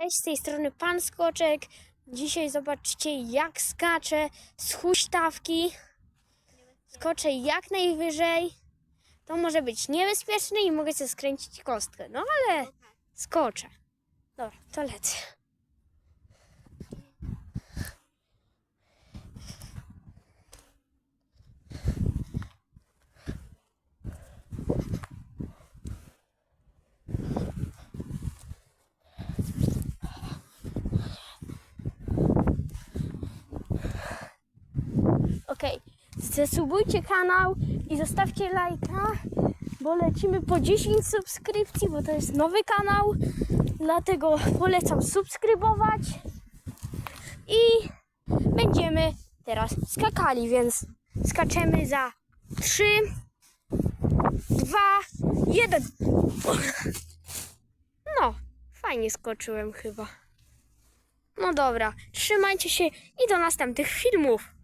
Cześć, z tej strony Pan Skoczek. Dzisiaj zobaczcie jak skaczę z huśtawki. Skoczę jak najwyżej. To może być niebezpieczne i mogę sobie skręcić kostkę. No ale skoczę. Dobra, to lecę. Okej, zasubujcie kanał i zostawcie lajka, bo lecimy po 10 subskrypcji, bo to jest nowy kanał, dlatego polecam subskrybować i będziemy teraz skakali, więc skaczemy za 3, 2, 1. No, fajnie skoczyłem chyba. No dobra, trzymajcie się i do następnych filmów.